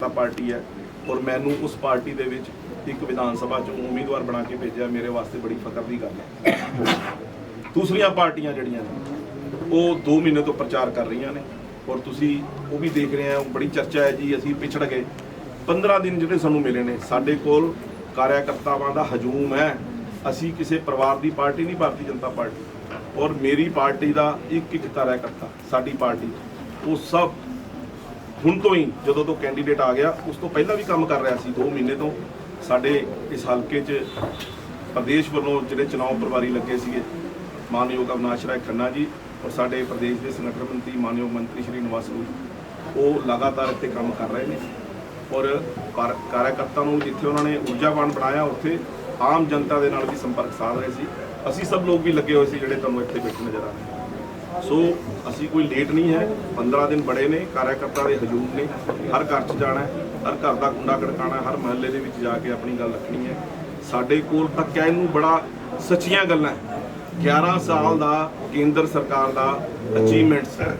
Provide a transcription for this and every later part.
ਤਾਂ ਪਾਰਟੀ ਹੈ ਔਰ ਮੈਨੂੰ ਉਸ ਪਾਰਟੀ ਦੇ ਵਿੱਚ ਇੱਕ ਵਿਧਾਨ ਸਭਾ ਚੋਂ ਉਮੀਦਵਾਰ ਬਣਾ ਕੇ ਭੇਜਿਆ ਮੇਰੇ ਵਾਸਤੇ ਬੜੀ ਫਖਰ ਦੀ ਗੱਲ ਹੈ। ਦੂਸਰੀਆਂ ਪਾਰਟੀਆਂ ਜਿਹੜੀਆਂ ਨੇ, ਉਹ 2 ਮਹੀਨੇ ਤੋਂ ਪ੍ਰਚਾਰ ਕਰ ਰਹੀਆਂ ਨੇ ਔਰ ਤੁਸੀਂ ਉਹ ਵੀ ਦੇਖ ਰਹੇ ਹੋ, ਬੜੀ ਚਰਚਾ ਹੈ ਜੀ, ਅਸੀਂ ਪਿਛੜ ਗਏ। 15 ਦਿਨ ਜਿਹੜੇ ਸਾਨੂੰ ਮਿਲੇ ਨੇ, ਸਾਡੇ ਕੋਲ ਕਾਰਿਆਕਰਤਾਵਾਂ ਦਾ ਹਜੂਮ ਹੈ। ਅਸੀਂ ਕਿਸੇ ਪਰਿਵਾਰ ਦੀ ਪਾਰਟੀ ਨਹੀਂ, ਭਾਰਤੀ ਜਨਤਾ ਪਾਰਟੀ। ਔਰ ਮੇਰੀ ਪਾਰਟੀ ਦਾ ਇੱਕ ਇੱਕ ਕਾਰਿਆਕਰਤਾ ਸਾਡੀ ਪਾਰਟੀ, ਉਹ ਸਭ ਹੁਣ ਤੋਂ ਹੀ ਜਦੋਂ ਤੋਂ ਕੈਂਡੀਡੇਟ ਆ ਗਿਆ, ਉਸ ਤੋਂ ਪਹਿਲਾਂ ਵੀ ਕੰਮ ਕਰ ਰਿਹਾ ਸੀ 2 ਮਹੀਨੇ ਤੋਂ। ਸਾਡੇ ਇਸ ਹਲਕੇ 'ਚ ਪ੍ਰਦੇਸ਼ ਵੱਲੋਂ ਜਿਹੜੇ ਚੋਣ ਪ੍ਰਭਾਰੀ ਲੱਗੇ ਸੀਗੇ, ਮਾਨਯੋਗ ਅਵਨਾਸ਼ ਰਾਏ ਖੰਨਾ ਜੀ ਔਰ ਸਾਡੇ ਪ੍ਰਦੇਸ਼ ਦੇ ਸੰਗਠਨ ਮੰਤਰੀ, ਮਾਨਯੋਗ ਮੰਤਰੀ ਸ਼੍ਰੀ ਨਿਵਾਸ ਨੂੰ ਉਹ ਲਗਾਤਾਰ ਇੱਥੇ ਕੰਮ ਕਰ ਰਹੇ ਨੇ। ਔਰ ਪਰ- ਕਾਰਿਆਕਰਤਾ ਨੂੰ ਜਿੱਥੇ ਉਹਨਾਂ ਨੇ ਊਰਜਾਵਾਨ ਬਣਾਇਆ, ਉੱਥੇ ਆਮ ਜਨਤਾ ਦੇ ਨਾਲ ਵੀ ਸੰਪਰਕ ਸਾਧ ਰਹੇ ਸੀ। ਅਸੀਂ ਸਭ ਲੋਕ ਵੀ ਲੱਗੇ ਹੋਏ ਸੀ ਜਿਹੜੇ ਤੁਹਾਨੂੰ ਇੱਥੇ ਬੈਠੇ ਨਜ਼ਰ ਆ ਰਹੇ ਸੋ ਅਸੀਂ ਕੋਈ ਲੇਟ ਨਹੀਂ ਹੈ 15 ਦਿਨ ਬੜੇ ਨੇ, ਕਾਰਿਆਕਰਤਾ ਦੇ ਹਜੂਮ ਨੇ, ਹਰ ਘਰ 'ਚ ਜਾਣਾ ਹੈ, ਹਰ ਘਰ ਦਾ ਕੁੰਡਾ ਖੜਕਾਣਾ ਹਰ ਮਹੱਲੇ ਦੇ ਵਿੱਚ ਜਾ ਕੇ ਆਪਣੀ ਗੱਲ ਰੱਖਣੀ ਹੈ। ਸਾਡੇ ਕੋਲ ਤਾਂ ਕਹਿਣ ਨੂੰ ਬੜਾ ਸੱਚੀਆਂ ਗੱਲਾਂ ਹੈ। 11 ਸਾਲ ਦਾ ਕੇਂਦਰ ਸਰਕਾਰ ਦਾ ਅਚੀਵਮੈਂਟਸ ਹੈ।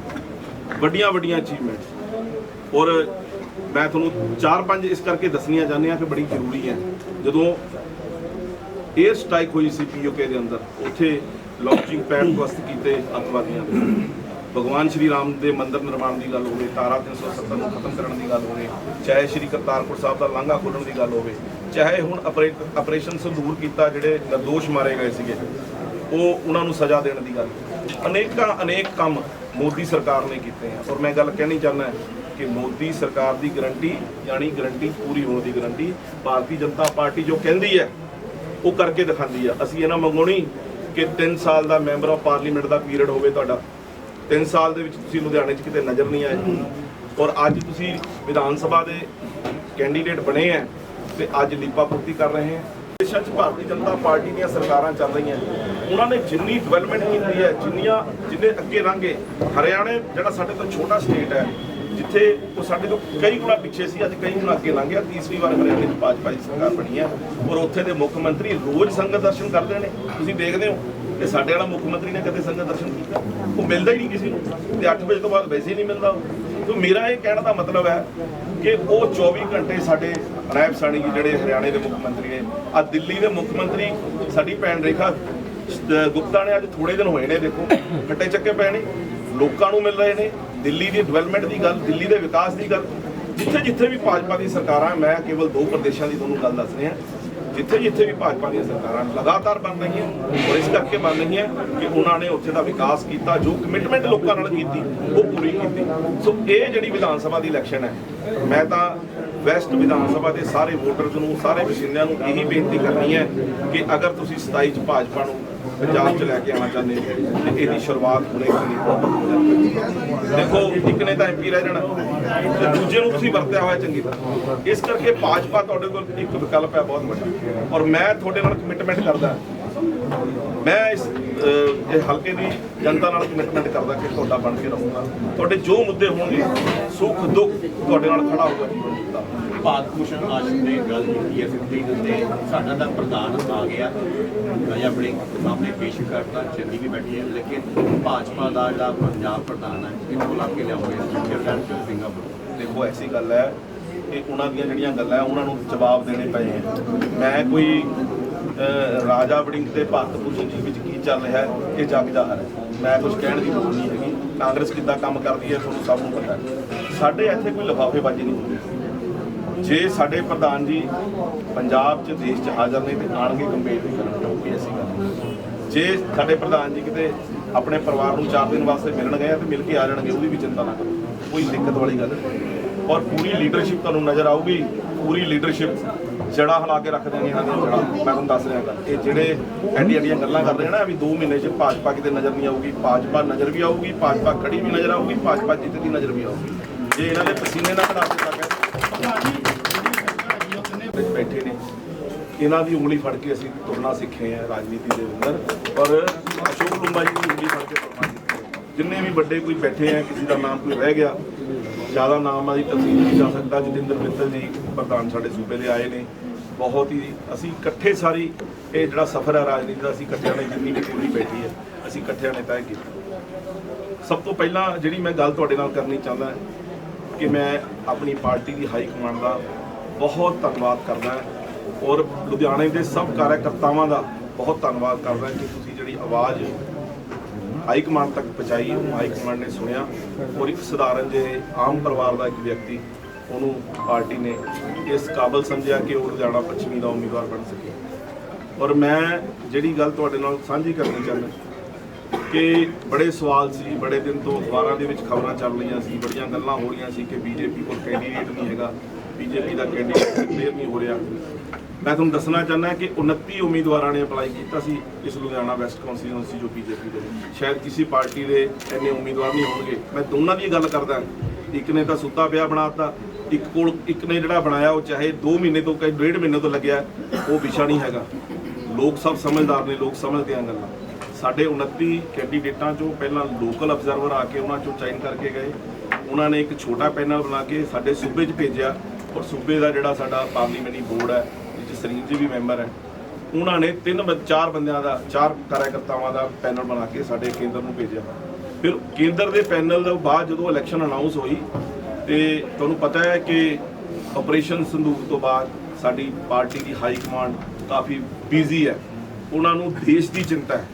ਵੱਡੀਆਂ ਵੱਡੀਆਂ ਅਚੀਵਮੈਂਟਸ ਔਰ ਮੈਂ ਤੁਹਾਨੂੰ ਚਾਰ ਪੰਜ ਇਸ ਕਰਕੇ ਦੱਸਣੀਆਂ ਚਾਹੁੰਦੇ ਹਾਂ ਕਿ ਬੜੀ ਜ਼ਰੂਰੀ ਹੈ। ਜਦੋਂ 에ਅਰ ਸਟ੍ਰਾਈਕ ਹੋਈ ਸੀ ਪੀਓਕੇ ਦੇ ਅੰਦਰ, ਉੱਥੇ ਲੌਂਚਿੰਗ ਪੈਡ ਵਸਤ ਕੀਤੇ ਅੱਤਵਾਦੀਆਂ ਨੇ ਭਗਵਾਨ ਸ਼੍ਰੀ ਰਾਮ ਦੇ ਮੰਦਿਰ ਨਿਰਮਾਣ ਦੀ ਗੱਲ ਹੋਵੇ, ਤਾਰਾ 370 ਨੂੰ ਖਤਮ ਕਰਨ ਦੀ ਗੱਲ ਹੋਵੇ, ਚਾਹੇ ਸ਼੍ਰੀ ਕਰਤਾਰਪੁਰ ਸਾਹਿਬ ਦਾ ਲਾਂਘਾ ਖੋਲਣ ਦੀ ਗੱਲ ਹੋਵੇ, ਚਾਹੇ ਹੁਣ ਆਪਰੇ- ਆਪਰੇਸ਼ਨ ਸੰਦੂਰ ਕੀਤਾ ਜਿਹੜੇ ਨਿਰਦੋਸ਼ ਮਾਰੇ ਗਏ ਸੀਗੇ, ਉਹ ਉਹਨਾਂ ਨੂੰ ਸਜ਼ਾ ਦੇਣ ਦੀ ਗੱਲ। ਅਨੇਕਾਂ, ਅਨੇਕ ਕੰਮ ਮੋਦੀ ਸਰਕਾਰ ਨੇ ਕੀਤੇ ਆ। ਔਰ ਮੈਂ ਗੱਲ ਕਹਿਣੀ ਚਾਹੁੰਦਾ ਕਿ ਮੋਦੀ ਸਰਕਾਰ ਦੀ ਗਰੰਟੀ ਯਾਨੀ ਗਰੰਟੀ ਪੂਰੀ ਹੋਣ ਦੀ ਗਰੰਟੀ, ਭਾਰਤੀ ਜਨਤਾ ਪਾਰਟੀ ਜੋ ਕਹਿੰਦੀ ਹੈ, ਉਹ ਕਰਕੇ ਦਿਖਾਉਂਦੀ ਆ। ਅਸੀਂ ਇਹਨਾਂ ਮੰਗੋਣੀ ਕਿ 3 ਸਾਲ ਦਾ ਮੈਂਬਰ ਆਫ ਪਾਰਲੀਮੈਂਟ ਦਾ ਪੀਰੀਅਡ ਹੋਵੇ ਤੁਹਾਡਾ 3 ਸਾਲ ਦੇ ਵਿੱਚ ਤੁਸੀਂ ਲੁਧਿਆਣੇ 'ਚ ਕਿਤੇ ਨਜ਼ਰ ਨਹੀਂ ਆਏ। ਔਰ ਅੱਜ ਤੁਸੀਂ ਵਿਧਾਨ ਸਭਾ ਦੇ ਕੈਂਡੀਡੇਟ ਬਣੇ ਆ ਤੇ ਅੱਜ ਲੀਪਾ ਪੂਰਤੀ ਕਰ ਰਹੇ ਆ ਦੇਸ਼ਾਂ 'ਚ ਭਾਰਤੀ ਜਨਤਾ ਪਾਰਟੀ ਦੀਆਂ ਸਰਕਾਰਾਂ ਚੱਲ ਰਹੀਆਂ ਉਹਨਾਂ ਨੇ ਜਿੰਨੀ ਡਿਵੈਲਪਮੈਂਟ ਕੀਤੀ ਹੈ, ਜਿੰਨੀਆਂ ਜਿੰਨੇ ਅੱਗੇ ਲੰਘੇ, ਹਰਿਆਣੇ ਜਿਹੜਾ ਸਾਡੇ ਤੋਂ ਛੋਟਾ ਸਟੇਟ ਹੈ ਜਿੱਥੇ ਉਹ ਸਾਡੇ ਤੋਂ ਕਈ ਗੁਣਾ ਪਿੱਛੇ ਸੀ, ਅੱਜ ਕਈ ਗੁਣਾ ਅੱਗੇ ਲੰਘ ਗਿਆ। ਤੀਸਰੀ ਵਾਰ ਹਰਿਆਣੇ 'ਚ ਭਾਜਪਾ ਦੀ ਸਰਕਾਰ ਬਣੀ ਹੈ ਔਰ ਉੱਥੇ ਦੇ ਮੁੱਖ ਮੰਤਰੀ ਰੋਜ਼ ਸੰਗਤ ਦਰਸ਼ਨ ਕਰਦੇ ਨੇ। ਤੁਸੀਂ ਦੇਖਦੇ ਹੋ ਕਿ ਸਾਡੇ ਵਾਲਾ ਮੁੱਖ ਮੰਤਰੀ ਨੇ ਕਦੇ ਸੰਗਤ ਦਰਸ਼ਨ ਕੀਤਾ? ਉਹ ਮਿਲਦਾ ਹੀ ਨਹੀਂ ਕਿਸੇ ਨੂੰ। ਤੇ 8 ਵਜੇ ਤੋਂ ਬਾਅਦ ਵੈਸੇ ਹੀ ਨਹੀਂ ਮਿਲਦਾ ਤਾਂ ਮੇਰਾ ਇਹ ਕਹਿਣ ਦਾ ਮਤਲਬ ਹੈ ਕਿ ਉਹ 24 ਘੰਟੇ ਸਾਡੇ ਨਾਇਬ ਸਾਣੀ ਜਿਹੜੇ ਹਰਿਆਣੇ ਦੇ ਮੁੱਖ ਮੰਤਰੀ ਨੇ ਆ ਦਿੱਲੀ ਦੇ ਮੁੱਖ ਮੰਤਰੀ, ਸਾਡੀ ਭੈਣ ਰੇਖਾ ਗੁਪਤਾ ਨੇ ਅੱਜ ਥੋੜੇ ਦਿਨ ਹੋਏ ਨੇ ਦੇਖੋ। ਖੱਟੇ ਚੱਕੇ ਪਏ ਨੇ। ਲੋਕਾਂ ਨੂੰ ਮਿਲ ਰਹੇ ਨੇ। ਦਿੱਲੀ ਦੀ ਡਿਵੈਲਪਮੈਂਟ ਦੀ ਗੱਲ, ਦਿੱਲੀ ਦੇ ਵਿਕਾਸ ਦੀ ਗੱਲ, ਜਿੱਥੇ ਜਿੱਥੇ ਵੀ ਭਾਜਪਾ ਦੀ ਸਰਕਾਰਾਂ, ਮੈਂ ਕੇਵਲ ਦੋ ਪ੍ਰਦੇਸ਼ਾਂ ਦੀ ਤੁਹਾਨੂੰ ਗੱਲ ਦੱਸ ਰਿਹਾ, ਜਿੱਥੇ ਜਿੱਥੇ ਵੀ ਭਾਜਪਾ ਦੀਆਂ ਸਰਕਾਰਾਂ ਲਗਾਤਾਰ ਬਣ ਰਹੀਆਂ, ਔਰ ਇਸ ਕਰਕੇ ਬਣ ਰਹੀਆਂ ਕਿ ਉਹਨਾਂ ਨੇ ਉੱਥੇ ਦਾ ਵਿਕਾਸ ਕੀਤਾ, ਜੋ ਕਮਿਟਮੈਂਟ ਲੋਕਾਂ ਨਾਲ ਕੀਤੀ, ਉਹ ਪੂਰੀ ਕੀਤੀ। ਸੋ ਇਹ ਜਿਹੜੀ ਵਿਧਾਨ ਸਭਾ ਦੀ ਇਲੈਕਸ਼ਨ ਹੈ, ਮੈਂ ਤਾਂ ਵੈਸਟ ਵਿਧਾਨ ਸਭਾ ਦੇ ਸਾਰੇ ਵੋਟਰਸ ਨੂੰ, ਸਾਰੇ ਵਸਿੰਦਿਆਂ ਨੂੰ ਇਹੀ ਬੇਨਤੀ ਕਰਨੀ ਹੈ ਕਿ ਅਗਰ ਤੁਸੀਂ 27 ਚ ਭਾਜਪਾ ਨੂੰ ਪੰਜਾਬ ਚ ਲੈ ਕੇ ਆਉਣਾ ਚਾਹੁੰਦੇ ਤੇ ਇਹਦੀ ਸ਼ੁਰੂਆਤ ਹੁਣੇ ਕਰਨੀ ਦੇਖੋ, ਇੱਕ ਨੇ ਤਾਂ ਐਮਪੀ ਰਹਿ ਜਾਣਾ, ਤੇ ਦੂਜੇ ਨੂੰ ਤੁਸੀਂ ਵਰਤਿਆ ਹੋਇਆ ਚੰਗੀ ਤਰ੍ਹਾਂ। ਇਸ ਕਰਕੇ ਭਾਜਪਾ ਤੁਹਾਡੇ ਕੋਲ ਇੱਕ ਵਿਕਲਪ ਹੈ ਬਹੁਤ ਵੱਡਾ। ਔਰ ਮੈਂ ਤੁਹਾਡੇ ਨਾਲ ਕਮਿਟਮੈਂਟ ਕਰਦਾ। ਮੈਂ ਇਸ ਇਹ ਹਲਕੇ ਦੀ ਜਨਤਾ ਨਾਲ ਕਮਿਟਮੈਂਟ ਕਰਦਾ ਕਿ ਤੁਹਾਡਾ ਬਣ ਕੇ ਰਹੂੰਗਾ। ਤੁਹਾਡੇ ਜੋ ਮੁੱਦੇ ਹੋਣਗੇ ਸੁੱਖ ਦੁੱਖ ਤੁਹਾਡੇ ਨਾਲ ਖੜਾ ਹੋਊਗਾ ਭਾਰਤ ਭੂਸ਼ਣ ਆਸ਼ਰਮ ਨੇ ਗੱਲ ਕੀਤੀ ਹੈ ਸਿੱਧੀ ਤੇ। ਸਾਡਾ ਤਾਂ ਪ੍ਰਧਾਨ ਆ ਗਿਆ। ਮੈਂ ਆਪਣੇ ਸਾਹਮਣੇ ਪੇਸ਼ ਕਰਤਾ ਚੰਦੀ ਵੀ ਬੈਠੀ ਹੈ। ਲੇਕਿਨ ਭਾਜਪਾ ਦਾ ਜਿਹੜਾ ਪੰਜਾਬ ਪ੍ਰਧਾਨ ਹੈ ਇਹਨੂੰ ਬੁਲਾ ਕੇ ਲਿਆਉਂਗੇ ਜਰਨਲ ਸਿੰਗਾਪੁਰ ਦੇਖੋ ਐਸੀ ਗੱਲ ਹੈ ਕਿ ਉਹਨਾਂ ਦੀਆਂ ਜਿਹੜੀਆਂ ਗੱਲਾਂ ਉਹਨਾਂ ਨੂੰ ਜਵਾਬ ਦੇਣੇ ਪਏ ਮੈਂ ਕੋਈ ਰਾਜਾ ਵੜਿੰਗ ਤੇ ਭਾਰਤ ਭੂਸ਼ਣ ਜੀ ਵਿੱਚ ਕੀ ਚੱਲ ਰਿਹਾ ਹੈ, ਇਹ ਜੱਗ ਜ਼ਾਹਰ ਹੈ। ਮੈਂ ਕੁਝ ਕਹਿਣ ਦੀ ਲੋੜ ਨਹੀਂ ਹੈਗੀ। ਕਾਂਗਰਸ ਕਿੱਦਾਂ ਕੰਮ ਕਰਦੀ ਹੈ, ਤੁਹਾਨੂੰ ਸਭ ਨੂੰ ਪਤਾ ਹੈ। ਸਾਡੇ ਇੱਥੇ ਕੋਈ ਲਿਫਾਫੇਬਾਜ਼ੀ ਨਹੀਂ ਹੁੰਦੀ। ਜੇ ਸਾਡੇ ਪ੍ਰਧਾਨ ਜੀ ਪੰਜਾਬ 'ਚ, ਦੇਸ਼ 'ਚ ਹਾਜ਼ਰ ਨੇ ਤੇ ਆਣਗੇ ਕੰਪੇਟ ਵੀ ਕਰਨ ਕਿਉਂਕਿ ਐਸੀ ਗੱਲ ਜੇ ਸਾਡੇ ਪ੍ਰਧਾਨ ਜੀ ਕਿਤੇ ਆਪਣੇ ਪਰਿਵਾਰ ਨੂੰ 4 ਦਿਨ ਵਾਸਤੇ ਮਿਲਣ ਗਏ ਤੇ ਮਿਲ ਕੇ ਆ ਜਾਣਗੇ, ਉਹਦੀ ਵੀ ਚਿੰਤਾ ਨਾ ਕਰੋ। ਕੋਈ ਦਿੱਕਤ ਵਾਲੀ ਗੱਲ ਨਹੀਂ। ਔਰ ਪੂਰੀ ਲੀਡਰਸ਼ਿਪ ਤੁਹਾਨੂੰ ਨਜ਼ਰ ਆਊਗੀ, ਪੂਰੀ ਲੀਡਰਸ਼ਿਪ ਜੜਾ ਹਿਲਾ ਕੇ ਰੱਖ ਦੇਣੀ ਇਹਨਾਂ ਦੀ ਜੜਾ ਮੈਂ ਤੁਹਾਨੂੰ ਦੱਸ ਰਿਹਾ ਗੱਲ। ਇਹ ਜਿਹੜੇ ਐਡੀ ਐਡੀਆਂ ਗੱਲਾਂ ਕਰ ਰਹੇ ਨਾ, ਵੀ 2 ਮਹੀਨੇ 'ਚ ਭਾਜਪਾ ਕਿਤੇ ਨਜ਼ਰ ਨਹੀਂ ਆਊਗੀ, ਭਾਜਪਾ ਨਜ਼ਰ ਵੀ ਆਊਗੀ, ਭਾਜਪਾ ਖੜੀ ਵੀ ਨਜ਼ਰ ਆਊਗੀ, ਭਾਜਪਾ ਜਿੱਤਦੀ ਨਜ਼ਰ ਵੀ ਆਊਗੀ। ਜੇ ਇਹਨਾਂ ਦੇ ਪਸੀਨੇ ਨਾਲ ਖੜਾ ਦਿੱਤਾ ਗਿਆ ਬੈਠੇ ਨੇ, ਇਹਨਾਂ ਦੀ ਉਂਗਲੀ ਫੜ ਕੇ ਅਸੀਂ ਤੁਰਨਾ ਸਿੱਖੇ ਆ ਰਾਜਨੀਤੀ ਦੇ ਅੰਦਰ। ਔਰ ਅਸ਼ੋਕ ਲੁੰਬਾ ਜੀ ਦੀ ਉਂਗਲੀ ਫੜ ਕੇ ਤੁਰਨਾ ਜਿੰਨੇ ਵੀ ਵੱਡੇ ਕੋਈ ਬੈਠੇ ਆ, ਕਿਸੇ ਦਾ ਨਾਮ ਕੋਈ ਰਹਿ ਗਿਆ ਜ਼ਿਆਦਾ ਨਾਮ ਵਾਲੀ ਦੀ ਤਫਸੀਲ ਨਹੀਂ ਜਾ ਸਕਦਾ। ਜਤਿੰਦਰ ਮਿੱਤਲ ਜੀ ਪ੍ਰਧਾਨ ਸਾਡੇ ਸੂਬੇ ਦੇ ਆਏ ਨੇ। ਬਹੁਤ ਹੀ ਅਸੀਂ ਇਕੱਠੇ ਸਾਰੀ ਇਹ ਜਿਹੜਾ ਸਫ਼ਰ ਹੈ ਰਾਜਨੀਤੀ ਦਾ, ਅਸੀਂ ਇਕੱਠਿਆਂ ਨੇ ਜਿੰਨੀ ਵੀ ਪੂਰੀ ਬੈਠੀ ਹੈ, ਅਸੀਂ ਇਕੱਠਿਆਂ ਨੇ ਤੈਅ ਕੀਤਾ। ਸਭ ਤੋਂ ਪਹਿਲਾਂ ਜਿਹੜੀ ਮੈਂ ਗੱਲ ਤੁਹਾਡੇ ਨਾਲ ਕਰਨੀ ਚਾਹੁੰਦਾ ਕਿ ਮੈਂ ਆਪਣੀ ਪਾਰਟੀ ਦੀ ਹਾਈ ਕਮਾਂਡ ਦਾ ਬਹੁਤ ਧੰਨਵਾਦ ਕਰਦਾ ਔਰ ਲੁਧਿਆਣੇ ਦੇ ਸਭ ਕਾਰਜਕਰਤਾਵਾਂ ਦਾ ਬਹੁਤ ਧੰਨਵਾਦ ਕਰਦਾ ਕਿ ਤੁਸੀਂ ਜਿਹੜੀ ਆਵਾਜ਼ ਹਾਈ ਕਮਾਂਡ ਤੱਕ ਪਹੁੰਚਾਈ ਉਹ ਹਾਈ ਕਮਾਂਡ ਨੇ ਸੁਣਿਆ। ਔਰ ਇੱਕ ਸਧਾਰਨ ਜਿਹੇ ਆਮ ਪਰਿਵਾਰ ਦਾ ਇੱਕ ਵਿਅਕਤੀ, ਉਹਨੂੰ ਪਾਰਟੀ ਨੇ ਇਸ ਕਾਬਲ ਸਮਝਿਆ ਕਿ ਉਹ ਲੁਧਿਆਣਾ ਪੱਛਮੀ ਦਾ ਉਮੀਦਵਾਰ ਬਣ ਸਕੇ। ਔਰ ਮੈਂ ਜਿਹੜੀ ਗੱਲ ਤੁਹਾਡੇ ਨਾਲ ਸਾਂਝੀ ਕਰਨੀ ਚਾਹੁੰਦਾ ਕਿ ਬੜੇ ਸਵਾਲ ਸੀ, ਬੜੇ ਦਿਨ ਤੋਂ ਅਖਬਾਰਾਂ ਦੇ ਵਿੱਚ ਖਬਰਾਂ ਚੱਲ ਰਹੀਆਂ ਸੀ, ਬੜੀਆਂ ਗੱਲਾਂ ਹੋ ਰਹੀਆਂ ਸੀ ਕਿ ਬੀਜੇਪੀ ਕੋਲ ਕੈਂਡੀਡੇਟ ਨਹੀਂ ਹੈਗਾ। ਬੀਜੇਪੀ ਦਾ ਕੈਂਡੀਡੇਟ ਕਲੀਅਰ ਨਹੀਂ ਹੋ ਰਿਹਾ। ਮੈਂ ਤੁਹਾਨੂੰ ਦੱਸਣਾ ਚਾਹੁੰਦਾ ਕਿ 29 ਉਮੀਦਵਾਰਾਂ ਨੇ ਅਪਲਾਈ ਕੀਤਾ ਸੀ ਇਸ ਲੁਧਿਆਣਾ ਵੈਸਟ ਕੌਂਸਟੀਟਿਊਂਸੀ ਜੋ ਬੀਜੇਪੀ ਦੇ ਸ਼ਾਇਦ ਕਿਸੇ ਪਾਰਟੀ ਦੇ ਇੰਨੇ ਉਮੀਦਵਾਰ ਨਹੀਂ ਹੋਣਗੇ। ਮੈਂ ਦੋਨਾਂ ਦੀ ਗੱਲ ਕਰਦਾ। ਇੱਕ ਨੇ ਤਾਂ ਸੁੱਤਾ ਪਿਆ ਬਣਾਤਾ ਇੱਕ ਕੋਲ ਇੱਕ ਨੇ ਜਿਹੜਾ ਬਣਾਇਆ, ਉਹ ਚਾਹੇ 2 ਮਹੀਨੇ ਤੋਂ ਕਈ ਡੇਢ ਮਹੀਨੇ ਤੋਂ ਲੱਗਿਆ, ਉਹ ਵਿਸ਼ਾ ਨਹੀਂ ਹੈਗਾ। ਲੋਕ ਸਭ ਸਮਝਦਾਰ ਨੇ, ਲੋਕ ਸਮਝਦੇ ਆ ਗੱਲਾਂ। ਸਾਡੇ 29 ਕੈਂਡੀਡੇਟਾਂ ਚੋਂ ਪਹਿਲਾਂ ਲੋਕਲ ਅਬਜ਼ਰਵਰ ਆ ਕੇ ਉਹਨਾਂ ਚੋਂ ਚੈਨ ਕਰਕੇ ਗਏ। ਉਹਨਾਂ ਨੇ ਇੱਕ ਛੋਟਾ ਪੈਨਲ ਬਣਾ ਕੇ ਸਾਡੇ ਸੂਬੇ 'ਚ ਭੇਜਿਆ। ਔਰ ਸੂਬੇ ਦਾ ਜਿਹੜਾ ਸਾਡਾ ਪਾਰਲੀਮੈਂਟਰੀ ਬੋਰਡ ਹੈ ਜਿਸ 'ਚ ਜੀ ਵੀ ਮੈਂਬਰ ਹੈ, ਉਹਨਾਂ ਨੇ ਤਿੰਨ ਬ- ਚਾਰ ਬੰਦਿਆਂ ਦਾ, ਚਾਰ ਕਾਰਜਕਰਤਾਵਾਂ ਦਾ ਪੈਨਲ ਬਣਾ ਕੇ ਸਾਡੇ ਕੇਂਦਰ ਨੂੰ ਭੇਜਿਆ। ਫਿਰ ਕੇਂਦਰ ਦੇ ਪੈਨਲ ਤੋਂ ਬਾਅਦ ਜਦੋਂ ਇਲੈਕਸ਼ਨ ਅਨਾਉਂਸ ਹੋਈ, ਤੇ ਤੁਹਾਨੂੰ ਪਤਾ ਹੈ ਕਿ ਆਪਰੇਸ਼ਨ ਸੰਦੂਕ ਤੋਂ ਬਾਅਦ ਸਾਡੀ ਪਾਰਟੀ ਦੀ ਹਾਈ ਕਮਾਂਡ ਕਾਫੀ ਬਿਜ਼ੀ ਹੈ। ਉਹਨਾਂ ਨੂੰ ਦੇਸ਼ ਦੀ ਚਿੰਤਾ ਹੈ।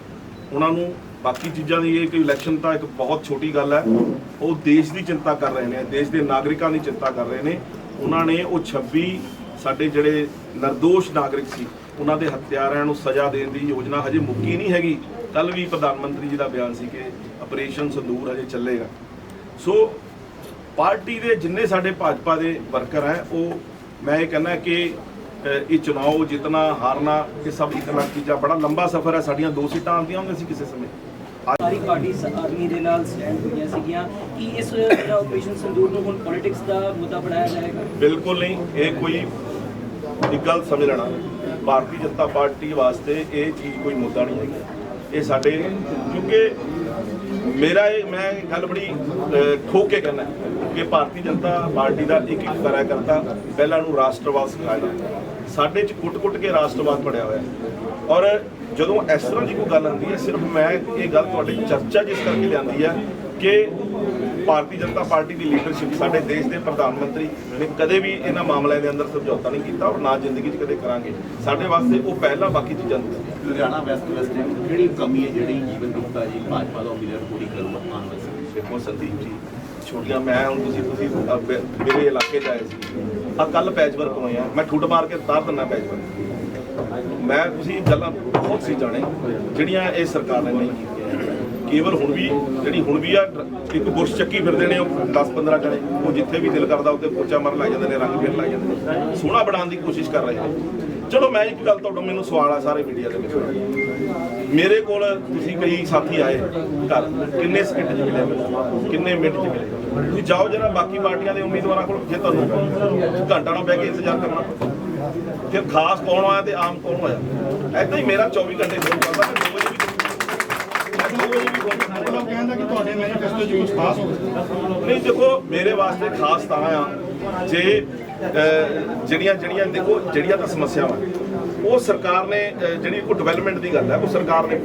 ਉਹਨਾਂ ਨੂੰ ਬਾਕੀ ਚੀਜ਼ਾਂ ਦੀ ਇਹ ਕਿ ਇਲੈਕਸ਼ਨ ਤਾਂ ਇੱਕ ਬਹੁਤ ਛੋਟੀ ਗੱਲ ਹੈ। ਉਹ ਦੇਸ਼ ਦੀ ਚਿੰਤਾ ਕਰ ਰਹੇ ਨੇ, ਦੇਸ਼ ਦੇ ਨਾਗਰਿਕਾਂ ਦੀ ਚਿੰਤਾ ਕਰ ਰਹੇ ਨੇ। ਉਹਨਾਂ ਨੇ ਉਹ 26 ਸਾਡੇ ਜਿਹੜੇ ਨਿਰਦੋਸ਼ ਨਾਗਰਿਕ ਸੀ, ਉਹਨਾਂ ਦੇ ਹੱਤਿਆਰਿਆਂ ਨੂੰ ਸਜ਼ਾ ਦੇਣ ਦੀ ਯੋਜਨਾ ਹਜੇ ਮੁੱਕੀ ਨਹੀਂ ਹੈਗੀ। ਕੱਲ ਵੀ ਪ੍ਰਧਾਨ ਮੰਤਰੀ ਜੀ ਦਾ ਬਿਆਨ ਸੀ ਕਿ ਆਪਰੇਸ਼ਨ ਸੰਦੂਰ ਹਜੇ ਚੱਲੇਗਾ। ਸੋ ਪਾਰਟੀ ਦੇ ਜਿੰਨੇ ਸਾਡੇ ਭਾਜਪਾ ਦੇ ਵਰਕਰ ਹੈ, ਉਹ ਮੈਂ ਇਹ ਕਹਿੰਦਾ ਕਿ ਇਹ ਚੁਣਾਵ ਜਿੱਤਣਾ, ਹਾਰਨਾ, ਇਹ ਸਭ ਇੱਕ ਅਲੱਗ ਚੀਜ਼ਾਂ ਬੜਾ ਲੰਬਾ ਸਫ਼ਰ ਹੈ। ਸਾਡੀਆਂ ਦੋ ਸੀਟਾਂ ਆਉਂਦੀਆਂ ਹੁੰਦੀਆਂ ਸੀ ਕਿਸੇ ਸਮੇਂ। ਸਾਰੀ ਪਾਰਟੀ ਆਰਮੀ ਦੇ ਨਾਲ ਸਟੈਂਡ ਹੋਈਆਂ ਸੀਗੀਆਂ। ਕਿ ਇਸ, ਜਿਹੜਾ ਆਪਰੇਸ਼ਨ ਸੰਦੂਰ ਨੂੰ ਹੁਣ ਪੋਲਿਟਿਕਸ ਦਾ ਮੁੱਦਾ ਬਣਾਇਆ ਜਾਏਗਾ? ਬਿਲਕੁਲ ਨਹੀਂ। ਇਹ ਕੋਈ ਇੱਕ ਗੱਲ ਸਮਝ ਲੈਣਾ। ਭਾਰਤੀ ਜਨਤਾ ਪਾਰਟੀ ਵਾਸਤੇ ਇਹ ਚੀਜ਼ ਕੋਈ ਮੁੱਦਾ ਨਹੀਂ ਹੈਗੀ। ਇਹ ਸਾਡੇ, ਕਿਉਂਕਿ ਮੇਰਾ ਇਹ ਮੈਂ ਇਹ ਗੱਲ ਬੜੀ ਠੋਕ ਕੇ ਕਹਿੰਦਾ ਕਿ ਭਾਰਤੀ ਜਨਤਾ ਪਾਰਟੀ ਦਾ ਇੱਕ ਇੱਕ ਕਰਿਆ ਕਰਤਾ, ਪਹਿਲਾਂ ਨੂੰ ਰਾਸ਼ਟਰਵਾਦ ਸਿਖਾਇਆ ਸਾਡੇ ਚ ਕੁੱਟ-ਕੁੱਟ ਕੇ ਰਾਸ਼ਟਰਵਾਦ ਪੜਿਆ ਹੋਇਆ ਔਰ ਜਦੋਂ ਇਸ ਤਰ੍ਹਾਂ ਦੀ ਕੋਈ ਗੱਲ ਆਉਂਦੀ ਹੈ, ਸਿਰਫ ਮੈਂ ਇਹ ਗੱਲ ਤੁਹਾਡੀ ਚਰਚਾ ਜਿਸ ਕਰਕੇ ਲਿਆਂਦੀ ਹੈ ਕਿ ਭਾਰਤੀ ਜਨਤਾ ਪਾਰਟੀ ਦੀ ਲੀਡਰਸ਼ਿਪ ਸਾਡੇ ਦੇਸ਼ ਦੇ ਪ੍ਰਧਾਨ ਮੰਤਰੀ ਨੇ ਕਦੇ ਵੀ ਇਹਨਾਂ ਮਾਮਲਿਆਂ ਦੇ ਅੰਦਰ ਸਮਝੌਤਾ ਨਹੀਂ ਕੀਤਾ ਔਰ ਨਾ ਜ਼ਿੰਦਗੀ 'ਚ ਕਦੇ ਕਰਾਂਗੇ। ਸਾਡੇ ਵਾਸਤੇ ਉਹ ਪਹਿਲਾਂ ਬਾਕੀ ਚੀਜ਼ਾਂ ਦੂਜੀਆਂ ਲੁਧਿਆਣਾ ਵੈਸਟ ਵੈਸਟ ਕਿਹੜੀ ਕਮੀ ਹੈ ਜਿਹੜੀ ਜੀਵਨ ਗੁਪਤਾ ਜੀ, ਭਾਜਪਾ ਦਾ ਉਮੀਦਵਾਰ ਪੂਰੀ ਕਰੂਗਾ ਆਉਣ ਵਾਲੇ ਸਮੇਂ ਦੇਖੋ ਸੰਦੀਪ ਜੀ, ਛੋਟੀਆਂ ਮੈਂ ਹੁਣ ਤੁਸੀਂ ਤੁਸੀਂ ਮੇਰੇ ਇਲਾਕੇ 'ਚ ਆਏ ਸੀ। ਆ ਕੱਲ ਪੈਚ ਵਰਕ ਹੋਏ ਮੈਂ ਠੁੱਟ ਮਾਰ ਕੇ ਤਾਰ ਦਿੰਦਾ ਪੈਚ ਮੈਂ ਤੁਸੀਂ ਗੱਲਾਂ ਬਹੁਤ ਸੀ ਜਾਣੇ, ਜਿਹੜੀਆਂ ਇਹ ਸਰਕਾਰ ਨੇ ਨਹੀਂ ਕੀਤੀਆਂ। ਕੇਵਲ ਹੁਣ ਵੀ, ਜਿਹੜੀ ਹੁਣ ਵੀ ਆ, ਇੱਕ ਬੁਰਸ਼ ਚੱਕੀ ਫਿਰਦੇ ਨੇ ਉਹ 10 15 ਜਣੇ, ਉਹ ਜਿੱਥੇ ਵੀ ਦਿਲ ਕਰਦਾ ਉੱਤੇ ਪੋਚਾ ਮਾਰਨ ਲੱਗ ਜਾਂਦੇ ਨੇ, ਰੰਗ ਫੇਰ ਲੱਗ ਜਾਂਦੇ ਨੇ। ਸੋਹਣਾ ਬਣਾਉਣ ਦੀ ਕੋਸ਼ਿਸ਼ ਕਰ ਰਹੇ ਨੇ। ਚਲੋ ਮੈਂ ਇੱਕ ਗੱਲ ਤੁਹਾਡਾ ਮੈਨੂੰ ਸਵਾਲ ਆ ਸਾਰੇ ਮੀਡੀਆ ਦੇ ਵਿੱਚ। ਮੇਰੇ ਕੋਲ ਤੁਸੀਂ ਕਈ ਸਾਥੀ ਆਏ ਘਰ ਕਿੰਨੇ ਸਕਿੰਟ ਚ ਮਿਲੇ ਮੈਨੂੰ? ਕਿੰਨੇ ਮਿੰਟ ਚ ਮਿਲੇ? ਤੁਸੀਂ ਜਾਓ ਜਰਾ ਬਾਕੀ ਪਾਰਟੀਆਂ ਦੇ ਉਮੀਦਵਾਰਾਂ ਕੋਲ ਜੇ ਤੁਹਾਨੂੰ ਘੰਟਾ ਨਾ ਬਹਿ ਕੇ ਇੰਤਜ਼ਾਰ ਕਰਨਾ। ਫਿਰ ਖਾਸ ਕੌਣ ਆਇਆ ਤੇ ਆਮ ਕੌਣ ਹੋਇਆ? ਐਦਾਂ ਹੀ ਮੇਰਾ 24 ਘੰਟੇ ਫੋਨ ਚੱਲਦਾ ਮੈਂ 2 ਵਜੇ ਵੀ ਨਹੀਂ ਦੇਖੋ ਮੇਰੇ ਵਾਸਤੇ ਖਾਸ ਤਾਂ ਆ ਜੇ ਜਿਹੜੀਆਂ ਜਿਹੜੀਆਂ ਦੇਖੋ, ਜਿਹੜੀਆਂ ਤਾਂ ਸਮੱਸਿਆਵਾਂ ਉਹ ਸਰਕਾਰ ਨੇ ਜਿਹੜੀ ਕੋਈ ਡਿਵੈਲਪਮੈਂਟ ਦੀ ਗੱਲ ਹੈ, ਉਹ ਸਰਕਾਰ ਨੇ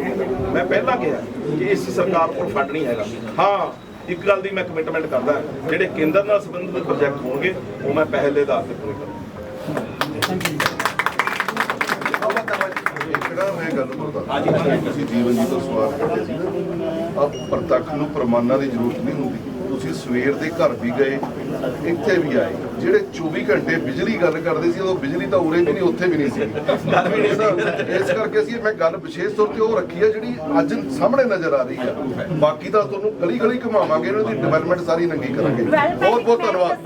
ਮੈਂ ਪਹਿਲਾਂ ਕਿਹਾ ਕਿ ਇਸ ਸਰਕਾਰ ਕੋਲ ਫੰਡ ਨਹੀਂ ਹੈਗਾ। ਹਾਂ, ਇੱਕ ਗੱਲ ਦੀ ਮੈਂ ਕਮਿਟਮੈਂਟ ਕਰਦਾ, ਜਿਹੜੇ ਕੇਂਦਰ ਨਾਲ ਸੰਬੰਧਿਤ ਪ੍ਰੋਜੈਕਟ ਹੋਣਗੇ, ਉਹ ਮੈਂ ਪਹਿਲੇ ਦੇ ਆਧਾਰ ਤੇ ਪੂਰੇ ਕਰਾਂਗਾ। ਜਿਹੜਾ ਮੈਂ ਗੱਲ ਕਰਦਾ? ਤੁਸੀਂ ਜੀਵਨ ਜੀ ਤੋਂ ਸਵਾਲ ਕਰਦੇ ਸੀ ਅਬ ਪ੍ਰਤੱਖ ਨੂੰ ਪ੍ਰਮਾਨਾਂ ਦੀ ਜ਼ਰੂਰਤ ਨਹੀਂ ਹੁੰਦੀ। ਤੁਸੀਂ ਸਵੇਰ ਦੇ ਘਰ ਵੀ ਗਏ ਇੱਥੇ ਵੀ ਆਏ। ਜਿਹੜੇ 24 ਘੰਟੇ ਬਿਜਲੀ ਗੱਲ ਕਰਦੇ ਸੀ ਉਦੋਂ ਬਿਜਲੀ ਤਾਂ ਉਰੇ ਵੀ ਨਹੀਂ ਉੱਥੇ ਵੀ ਨਹੀਂ ਸੀ। ਗੱਲ ਵੀ ਨਹੀਂ ਸੀ। ਇਸ ਕਰਕੇ ਅਸੀਂ ਮੈਂ ਗੱਲ ਵਿਸ਼ੇਸ਼ ਤੌਰ ਤੇ ਉਹ ਰੱਖੀ ਹੈ ਜਿਹੜੀ ਅੱਜ ਸਾਹਮਣੇ ਨਜ਼ਰ ਆ ਰਹੀ ਹੈ ਬਾਕੀ ਤਾਂ ਤੁਹਾਨੂੰ ਗਲੀ ਗਲੀ ਘੁਮਾਵਾਂਗੇ ਇਹਨਾਂ ਦੀ ਡਿਵੈਲਪਮੈਂਟ ਸਾਰੀ ਨੰਗੀ ਕਰਾਂਗੇ। ਬਹੁਤ ਬਹੁਤ ਧੰਨਵਾਦ।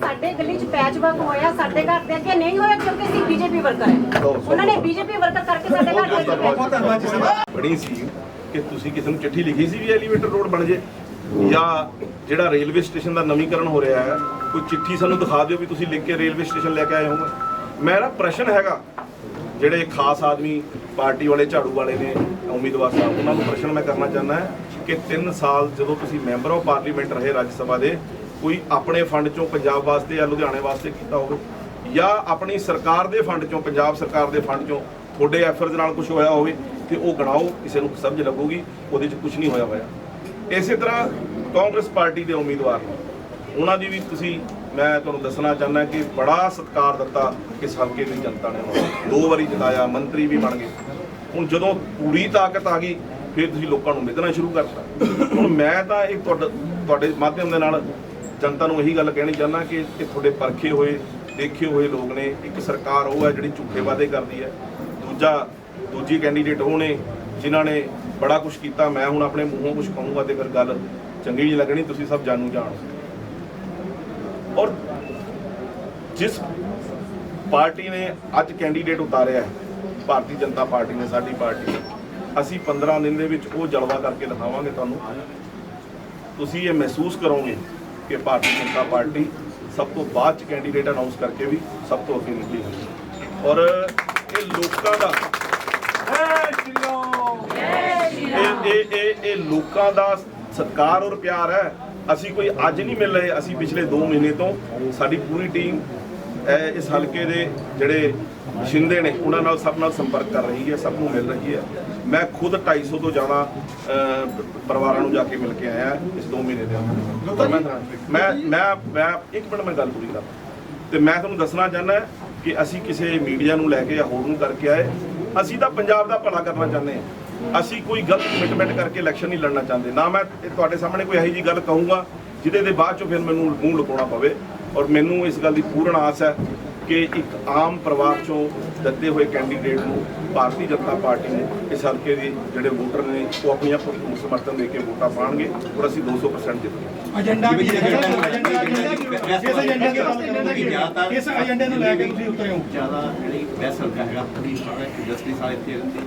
ਸਾਡੇ ਗਲੀ 'ਚ ਪੈਚ ਵਰਕ ਹੋਇਆ ਸਾਡੇ ਘਰ ਦੇ ਅੱਗੇ ਨਹੀਂ ਹੋਇਆ ਕਿਉਂਕਿ ਅਸੀਂ ਬੀਜੇਪੀ ਵਰਕਰ ਹੈ ਉਹਨਾਂ ਨੇ ਬੀਜੇਪੀ ਵਰਕਰ ਕਰਕੇ ਸਾਡੇ ਘਰ ਦੇ ਅੱਗੇ ਬਹੁਤ ਧੰਨਵਾਦ ਜੀ। ਬਣੀ ਸੀ ਕਿ ਤੁਸੀਂ ਕਿਸੇ ਨੂੰ ਚਿੱਠੀ ਲਿਖੀ ਸੀ ਵੀ ਐਲੀਵੇਟਰ ਰੋਡ ਬਣ ਜੇ? ਜਾਂ ਜਿਹੜਾ ਰੇਲਵੇ ਸਟੇਸ਼ਨ ਦਾ ਨਵੀਕਰਨ ਹੋ ਰਿਹਾ ਹੈ, ਕੋਈ ਚਿੱਠੀ ਸਾਨੂੰ ਦਿਖਾ ਦਿਓ ਵੀ ਤੁਸੀਂ ਲਿਖ ਕੇ ਰੇਲਵੇ ਸਟੇਸ਼ਨ ਲੈ ਕੇ ਆਏ ਹੋ ਮੇਰਾ ਪ੍ਰਸ਼ਨ ਹੈਗਾ, ਜਿਹੜੇ ਖਾਸ ਆਦਮੀ ਪਾਰਟੀ ਵਾਲੇ, ਝਾੜੂ ਵਾਲੇ ਨੇ, ਉਮੀਦਵਾਰ ਸਾਹਿਬ, ਉਹਨਾਂ ਨੂੰ ਪ੍ਰਸ਼ਨ ਮੈਂ ਕਰਨਾ ਚਾਹੁੰਦਾ ਹਾਂ ਕਿ 3 ਸਾਲ ਜਦੋਂ ਤੁਸੀਂ ਮੈਂਬਰ ਆਫ ਪਾਰਲੀਮੈਂਟ ਰਹੇ ਰਾਜ ਸਭਾ ਦੇ, ਕੋਈ ਆਪਣੇ ਫੰਡ ਚੋਂ ਪੰਜਾਬ ਵਾਸਤੇ ਜਾਂ ਲੁਧਿਆਣੇ ਵਾਸਤੇ ਕੀਤਾ ਹੋਵੇ? ਜਾਂ ਆਪਣੀ ਸਰਕਾਰ ਦੇ ਫੰਡ ਚੋਂ, ਪੰਜਾਬ ਸਰਕਾਰ ਦੇ ਫੰਡ ਚੋਂ ਤੁਹਾਡੇ ਐਫਰਜ਼ ਨਾਲ ਕੁਝ ਹੋਇਆ ਹੋਵੇ ਤੇ ਉਹ ਗਣਾਓ, ਕਿਸੇ ਨੂੰ ਸਮਝ ਲੱਗੂਗੀ, ਉਹਦੇ 'ਚ ਕੁਝ ਨਹੀਂ ਹੋਇਆ ਹੋਇਆ। ਇਸੇ ਤਰ੍ਹਾਂ ਕਾਂਗਰਸ ਪਾਰਟੀ ਦੇ ਉਮੀਦਵਾਰ ਉਹਨਾਂ ਦੀ ਵੀ ਤੁਸੀਂ, ਮੈਂ ਤੁਹਾਨੂੰ ਦੱਸਣਾ ਚਾਹੁੰਦਾ ਕਿ ਬੜਾ ਸਤਿਕਾਰ ਦਿੱਤਾ ਇਸ ਹਲਕੇ ਦੀ ਜਨਤਾ ਨੇ ਉਹਨਾਂ ਦੋ ਵਾਰੀ ਜਿਤਾਇਆ, ਮੰਤਰੀ ਵੀ ਬਣ ਗਏ। ਹੁਣ ਜਦੋਂ ਪੂਰੀ ਤਾਕਤ ਆ ਗਈ, ਫਿਰ ਤੁਸੀਂ ਲੋਕਾਂ ਨੂੰ ਮਿਧਣਾ ਸ਼ੁਰੂ ਕਰਤਾ। ਹੁਣ ਮੈਂ ਤਾਂ ਇਹ ਤੁਹਾਡਾ, ਤੁਹਾਡੇ ਮਾਧਿਅਮ ਦੇ ਨਾਲ ਜਨਤਾ ਨੂੰ ਇਹੀ ਗੱਲ ਕਹਿਣੀ ਚਾਹੁੰਦਾ ਕਿ ਇਹ ਤੁਹਾਡੇ ਪਰਖੇ ਹੋਏ, ਦੇਖੇ ਹੋਏ ਲੋਕ ਨੇ। ਇੱਕ ਸਰਕਾਰ ਉਹ ਹੈ ਜਿਹੜੀ ਝੂਠੇ ਵਾਅਦੇ ਕਰਦੀ ਹੈ। ਦੂਜਾ, ਦੂਜੀ ਕੈਂਡੀਡੇਟ ਉਹ ਨੇ ਜਿਨ੍ਹਾਂ ਨੇ ਬੜਾ ਕੁਝ ਕੀਤਾ, ਮੈਂ ਹੁਣ ਆਪਣੇ ਮੂੰਹੋਂ ਕੁਝ ਕਹੂੰਗਾ ਤੇ ਫਿਰ ਗੱਲ ਚੰਗੀ ਨਹੀਂ ਲੱਗਣੀ, ਤੁਸੀਂ ਸਭ ਜਾਣੂ ਜਾਣ ਔਰ ਜਿਸ ਪਾਰਟੀ ਨੇ ਅੱਜ ਕੈਂਡੀਡੇਟ ਉਤਾਰਿਆ ਹੈ, ਭਾਰਤੀ ਜਨਤਾ ਪਾਰਟੀ ਨੇ, ਸਾਡੀ ਪਾਰਟੀ ਨੇ, ਅਸੀਂ 15 ਦਿਨ ਦੇ ਵਿੱਚ ਉਹ ਜਲਵਾ ਕਰਕੇ ਦਿਖਾਵਾਂਗੇ ਤੁਹਾਨੂੰ ਤੁਸੀਂ ਇਹ ਮਹਿਸੂਸ ਕਰੋਗੇ ਕਿ ਭਾਰਤੀ ਜਨਤਾ ਪਾਰਟੀ ਸਭ ਤੋਂ ਬਾਅਦ ਚ ਕੈਂਡੀਡੇਟ ਅਨਾਉਂਸ ਕਰਕੇ ਵੀ ਸਭ ਤੋਂ ਅੱਗੇ ਨਿਕਲੀ ਹੈ। ਔਰ ਇਹ ਲੋਕਾਂ ਦਾ ਜੈ ਸ਼੍ਰੀ ਇਹ ਇਹ ਇਹ ਇਹ ਲੋਕਾਂ ਦਾ ਸਤਿਕਾਰ ਔਰ ਪਿਆਰ ਹੈ। ਅਸੀਂ ਕੋਈ ਅੱਜ ਨਹੀਂ ਮਿਲ ਰਹੇ ਅਸੀਂ ਪਿਛਲੇ 2 ਮਹੀਨੇ ਤੋਂ ਸਾਡੀ ਪੂਰੀ ਟੀਮ ਇਸ ਹਲਕੇ ਦੇ ਜਿਹੜੇ ਸ਼ਿੰਦੇ ਨੇ ਉਹਨਾਂ ਨਾਲ ਸਭ ਨਾਲ ਸੰਪਰਕ ਕਰ ਰਹੀ ਹੈ ਸਭ ਨੂੰ ਮਿਲ ਰਹੀ ਹੈ। ਮੈਂ ਖੁਦ 250 ਤੋਂ ਜ਼ਿਆਦਾ ਪਰਿਵਾਰਾਂ ਨੂੰ ਜਾ ਕੇ ਮਿਲ ਕੇ ਆਇਆ ਇਸ 2 ਮਹੀਨੇ ਦੇ ਅੰਦਰ। ਮੈਂ ਮੈਂ ਮੈਂ ਇੱਕ ਮਿੰਟ ਮੈਂ ਗੱਲ ਪੂਰੀ ਕਰਾਂ। ਤੇ ਮੈਂ ਤੁਹਾਨੂੰ ਦੱਸਣਾ ਚਾਹੁੰਦਾ ਕਿ ਅਸੀਂ ਕਿਸੇ ਮੀਡੀਆ ਨੂੰ ਲੈ ਕੇ ਜਾਂ ਹੋਰ ਨੂੰ ਕਰਕੇ ਆਏ। ਅਸੀਂ ਤਾਂ ਪੰਜਾਬ ਦਾ ਭਲਾ ਕਰਨਾ ਚਾਹੁੰਦੇ ਹਾਂ। ਅਸੀਂ ਕੋਈ ਗਲਤ ਕਮਿਟਮੈਂਟ ਕਰਕੇ ਇਲੈਕਸ਼ਨ ਨਹੀਂ ਲੜਨਾ ਚਾਹੁੰਦੇ। ਨਾ ਮੈਂ ਤੁਹਾਡੇ ਸਾਹਮਣੇ ਕੋਈ ਇਹੋ ਜਿਹੀ ਗੱਲ ਕਹੂੰਗਾ ਜਿਹਦੇ ਦੇ ਬਾਅਦ ਚੋਂ ਫਿਰ ਮੈਨੂੰ ਮੂੰਹ ਲੁਕਾਉਣਾ ਪਵੇ। ਔਰ ਮੈਨੂੰ ਇਸ ਗੱਲ ਦੀ ਪੂਰਨ ਆਸ ਹੈ ਕਿ ਇੱਕ ਆਮ ਪਰਿਵਾਰ ਚੋਂ ਦਿੱਤੇ ਹੋਏ ਕੈਂਡੀਡੇਟ ਨੂੰ ਭਾਰਤੀ ਜਨਤਾ ਪਾਰਟੀ ਨੇ ਇਸ ਹਲਕੇ ਦੇ ਜਿਹੜੇ ਵੋਟਰ ਨੇ ਉਹ ਆਪਣੀਆਂ ਭਰਪੂਰ ਸਮਰਥਨ ਦੇ ਕੇ ਵੋਟਾਂ ਪਾਣਗੇ ਔਰ ਅਸੀਂ 200% ਜਿੱਤਾਂਗੇ ਏਜੰਡਾ ਹੈ? ਇਸ ਏਜੰਡੇ ਨੂੰ ਲੈ ਕੇ ਤੁਸੀਂ ਉਤਰੇ ਹੋ। ਜ਼ਿਆਦਾ ਜਿਹੜੀ ਵੈਸ ਹਲਕਾ ਹੈਗਾ ਪੂਰੀ ਸਾਰਾ ਇੰਡਸਟਰੀ ਸਾਰੇ ਇੱਥੇ ਰਹਿੰਦੇ।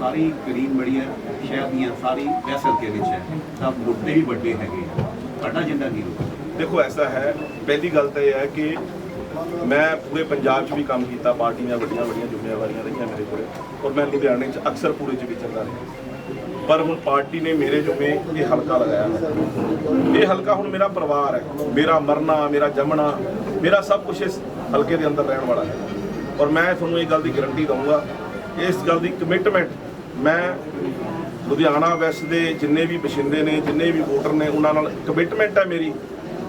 ਸਾਰੀ ਗਰੀਨ ਬੜੀ ਹੈ, ਸ਼ਹਿਰ ਦੀਆਂ ਸਾਰੀ ਵੈਸ ਹਲਕੇ ਵਿੱਚ ਹੈ। ਤਾਂ ਮੁੱਦੇ ਵੀ ਵੱਡੇ ਹੈਗੇ ਆ। ਤੁਹਾਡਾ ਏਜੰਡਾ ਕੀ ਦੇਖੋ, ਐਸਾ ਹੈ, ਪਹਿਲੀ ਗੱਲ ਤਾਂ ਇਹ ਹੈ ਕਿ ਮੈਂ ਪੂਰੇ ਪੰਜਾਬ 'ਚ ਵੀ ਕੰਮ ਕੀਤਾ, ਪਾਰਟੀਆਂ ਵੱਡੀਆਂ ਵੱਡੀਆਂ, ਜ਼ਿੰਮੇਵਾਰੀਆਂ ਰਹੀਆਂ ਮੇਰੇ ਕੋਲ। ਔਰ ਮੈਂ ਲੁਧਿਆਣੇ 'ਚ ਅਕਸਰ ਪੂਰੇ 'ਚ ਵਿਚਰਦਾ ਰਿਹਾ। ਪਰ ਹੁਣ ਪਾਰਟੀ ਨੇ ਮੇਰੇ ਜੁਮੇ ਇਹ ਹਲਕਾ ਲਗਾਇਆ। ਹੈ। ਇਹ ਹਲਕਾ ਹੁਣ ਮੇਰਾ ਪਰਿਵਾਰ ਹੈ। ਮੇਰਾ ਮਰਨਾ, ਮੇਰਾ ਜੰਮਣਾ, ਮੇਰਾ ਸਭ ਕੁਝ ਇਸ ਹਲਕੇ ਦੇ ਅੰਦਰ ਰਹਿਣ ਵਾਲਾ ਹੈ। ਔਰ ਮੈਂ ਤੁਹਾਨੂੰ ਇਹ ਗੱਲ ਦੀ ਗਾਰੰਟੀ ਦਊਂਗਾ ਇਸ ਗੱਲ ਦੀ ਕਮਿਟਮੈਂਟ ਮੈਂ ਲੁਧਿਆਣਾ ਵੈਸਟ ਦੇ ਜਿੰਨੇ ਵੀ ਬਸ਼ਿੰਦੇ ਨੇ, ਜਿੰਨੇ ਵੀ ਵੋਟਰ ਨੇ, ਉਹਨਾਂ ਨਾਲ ਕਮਿਟਮੈਂਟ ਹੈ ਮੇਰੀ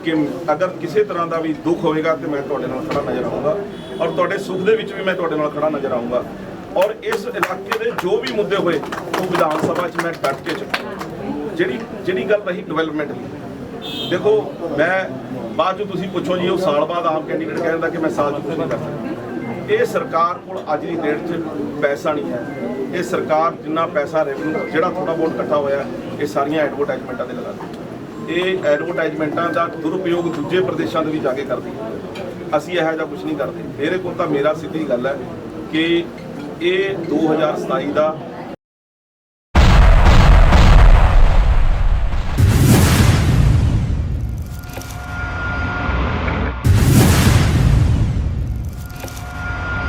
ਕਿ ਅਗਰ ਕਿਸੇ ਤਰ੍ਹਾਂ ਦਾ ਵੀ ਦੁੱਖ ਹੋਵੇਗਾ ਤੇ ਮੈਂ ਤੁਹਾਡੇ ਨਾਲ ਖੜਾ ਨਜ਼ਰ ਆਊਂਗਾ ਔਰ ਤੁਹਾਡੇ ਸੁੱਖ ਦੇ ਵਿੱਚ ਵੀ ਮੈਂ ਤੁਹਾਡੇ ਨਾਲ ਖੜਾ ਨਜ਼ਰ ਆਊਂਗਾ। ਔਰ ਇਸ ਇਲਾਕੇ ਦੇ ਜੋ ਵੀ ਮੁੱਦੇ ਹੋਏ, ਉਹ ਵਿਧਾਨ ਸਭਾ 'ਚ ਮੈਂ ਡਟ ਕੇ ਚੱਕੂੰਗਾ ਜਿਹੜੀ ਜਿਹੜੀ ਗੱਲ ਰਹੀ ਡਿਵੈਲਪਮੈਂਟ ਦੀ, ਦੇਖੋ ਮੈਂ ਬਾਅਦ ਚ ਤੁਸੀਂ ਪੁੱਛੋ ਜੀ, ਉਹ ਸਾਲ ਬਾਅਦ ਆਮ ਕੈਂਡੀਡੇਟ ਕਹਿੰਦਾ ਕਿ ਮੈਂ ਸਾਲ ਚ ਕੁਝ ਨਹੀਂ ਕਰ ਸਕਦਾ। ਇਹ ਸਰਕਾਰ ਕੋਲ ਅੱਜ ਦੀ ਡੇਟ 'ਚ ਪੈਸਾ ਨਹੀਂ ਹੈ। ਇਹ ਸਰਕਾਰ ਜਿੰਨਾ ਪੈਸਾ ਰੈਵਨਿਊ ਜਿਹੜਾ ਥੋੜਾ ਬਹੁਤ ਇਕੱਠਾ ਹੋਇਆ, ਇਹ ਸਾਰੀਆਂ ਐਡਵਰਟਾਈਜ਼ਮੈਂਟਾਂ ਤੇ ਲਗਾ ਦਿੰਦੀ ਇਹ ਐਡਵਰਟਾਈਜ਼ਮੈਂਟਾਂ ਦਾ ਦੁਰਉਪਯੋਗ ਦੂਜੇ ਪ੍ਰਦੇਸ਼ਾਂ ਦੇ ਵੀ ਜਾ ਕੇ ਕਰਦੀ ਹੈ। ਅਸੀਂ ਇਹੋ ਜਿਹਾ ਕੁਝ ਨਹੀਂ ਕਰਦੇ। ਮੇਰੇ ਕੋਲ ਤਾਂ ਮੇਰਾ ਸਿੱਧੀ ਗੱਲ ਹੈ ਕਿ ਇਹ 2027 ਦਾ